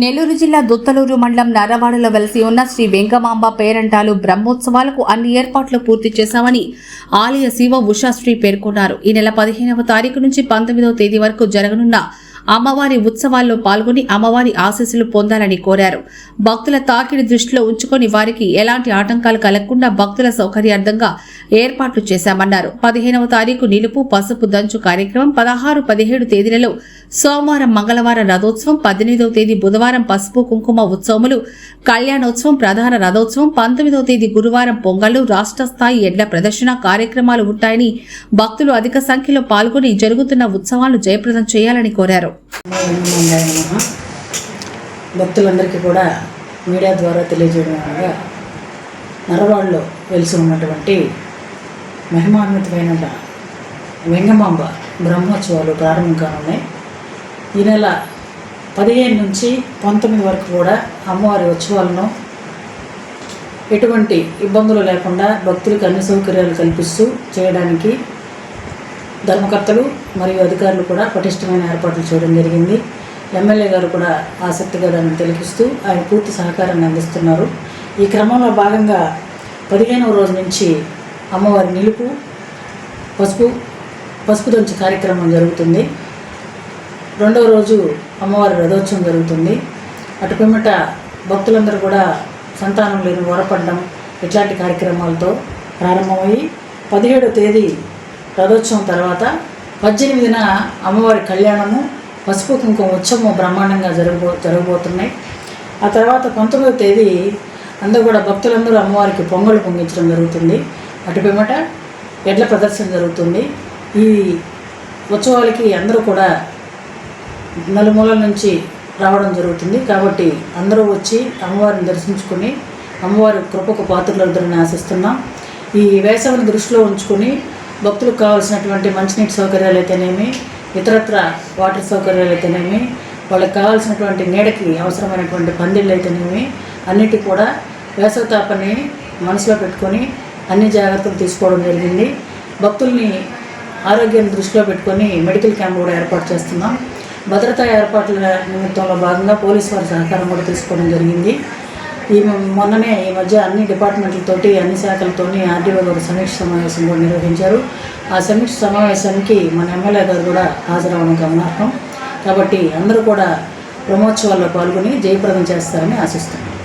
నెల్లూరు జిల్లా దుత్తలూరు మండలం నరవాడలో వెలసి ఉన్న శ్రీ వెంకమాంబ పేరంటాలు బ్రహ్మోత్సవాలకు అన్ని ఏర్పాట్లు పూర్తి చేశామని ఆలయ శివ ఉషాశ్రీ పేర్కొన్నారు. ఈ నెల పదిహేనవ తారీఖు నుంచి పంతొమ్మిదవ తేదీ వరకు జరగనున్న అమ్మవారి ఉత్సవాల్లో పాల్గొని అమ్మవారి ఆశీస్సులు పొందాలని కోరారు. భక్తుల తాకిడి దృష్టిలో ఉంచుకొని వారికి ఎలాంటి ఆటంకాలు కలగకుండా భక్తుల సౌకర్యార్థంగా ఏర్పాట్లు చేశామన్నారు. పదిహేనవ తారీఖు నిలుపు పసుపు దంచు కార్యక్రమం పదహారు పదిహేడు తేదీలలో సోమవారం మంగళవారం రథోత్సవం పద్దెనిమిదవ తేదీ బుధవారం పసుపు కుంకుమ ఉత్సవములు కళ్యాణోత్సవం ప్రధాన రథోత్సవం పంతొమ్మిదవ తేదీ గురువారం పొంగళ్ళు రాష్ట్ర స్థాయి ఎడ్ల ప్రదర్శన కార్యక్రమాలు ఉంటాయని భక్తులు అధిక సంఖ్యలో పాల్గొని జరుగుతున్న ఉత్సవాలను జయప్రదం చేయాలని కోరారు. భక్తులందరికీ కూడా మీడియా ద్వారా తెలియజేయడం అనగా నరవాడలో వెలిసి ఉన్నటువంటి మహిమాన్వితమైన వెంగమాంబ బ్రహ్మోత్సవాలు ప్రారంభం కానున్నాయి ఈ నెల పదిహేను నుంచి పంతొమ్మిది వరకు కూడా అమ్మవారి ఉత్సవాలను ఎటువంటి ఇబ్బందులు లేకుండా భక్తులకు అన్ని సౌకర్యాలు కల్పిస్తూ చేయడానికి ధర్మకర్తలు మరియు అధికారులు కూడా పటిష్టమైన ఏర్పాట్లు చేయడం జరిగింది. ఎమ్మెల్యే గారు కూడా ఆసక్తిగా దాన్ని తెలిపిస్తూ ఆయన పూర్తి సహకారాన్ని అందిస్తున్నారు. ఈ క్రమంలో భాగంగా పదిహేనవ రోజు నుంచి అమ్మవారి నిలుపు పసుపు పసుపు దంచు కార్యక్రమం జరుగుతుంది. రెండవ రోజు అమ్మవారి రథోత్సవం జరుగుతుంది. అటు పిమ్మట భక్తులందరూ కూడా సంతానం లేని వరపడడం ఇట్లాంటి కార్యక్రమాలతో ప్రారంభమయ్యి పదిహేడో తేదీ రథోత్సవం తర్వాత పద్దెనిమిదిన అమ్మవారి కళ్యాణము పసుపు కుంకుమ ఉత్సవం బ్రహ్మాండంగా జరగబో జరగబోతున్నాయి. ఆ తర్వాత పంతొమ్మిదవ తేదీ అందరూ కూడా భక్తులందరూ అమ్మవారికి పొంగలు పొంగించడం జరుగుతుంది. అటుపేమట ఎడ్ల ప్రదర్శన జరుగుతుంది. ఈ ఉత్సవాలకి అందరూ కూడా నలుమూలల నుంచి రావడం జరుగుతుంది. కాబట్టి అందరూ వచ్చి అమ్మవారిని దర్శించుకొని అమ్మవారి కృపకు పాత్రలందరిని ఆశిస్తున్నాం. ఈ వేసవిని దృష్టిలో ఉంచుకొని భక్తులకు కావాల్సినటువంటి మంచినీటి సౌకర్యాలు అయితేనేమి ఇతరత్ర వాటర్ సౌకర్యాలు అయితేనేమి వాళ్ళకి కావాల్సినటువంటి నీడకి అవసరమైనటువంటి పందిళ్ళు అయితేనేమి అన్నిటి కూడా వేసవి తాపని మనసులో పెట్టుకొని అన్ని జాగ్రత్తలు తీసుకోవడం జరిగింది. భక్తుల్ని ఆరోగ్యాన్ని దృష్టిలో పెట్టుకొని మెడికల్ క్యాంప్ కూడా ఏర్పాటు చేస్తున్నాం. భద్రతా ఏర్పాట్ల నిమిత్తంలో భాగంగా పోలీసు వారి సహకారం కూడా తీసుకోవడం జరిగింది. ఈ మొన్ననే ఈ మధ్య అన్ని డిపార్ట్మెంట్లతోటి అన్ని శాఖలతోని ఆర్డీఓ గారు సమీక్ష సమావేశం కూడా నిర్వహించారు. ఆ సమీక్ష సమావేశానికి మన ఎమ్మెల్యే గారు కూడా హాజరవడం గమనార్హం. కాబట్టి అందరూ కూడా బ్రహ్మోత్సవాల్లో పాల్గొని జయప్రదం చేస్తారని ఆశిస్తున్నాం.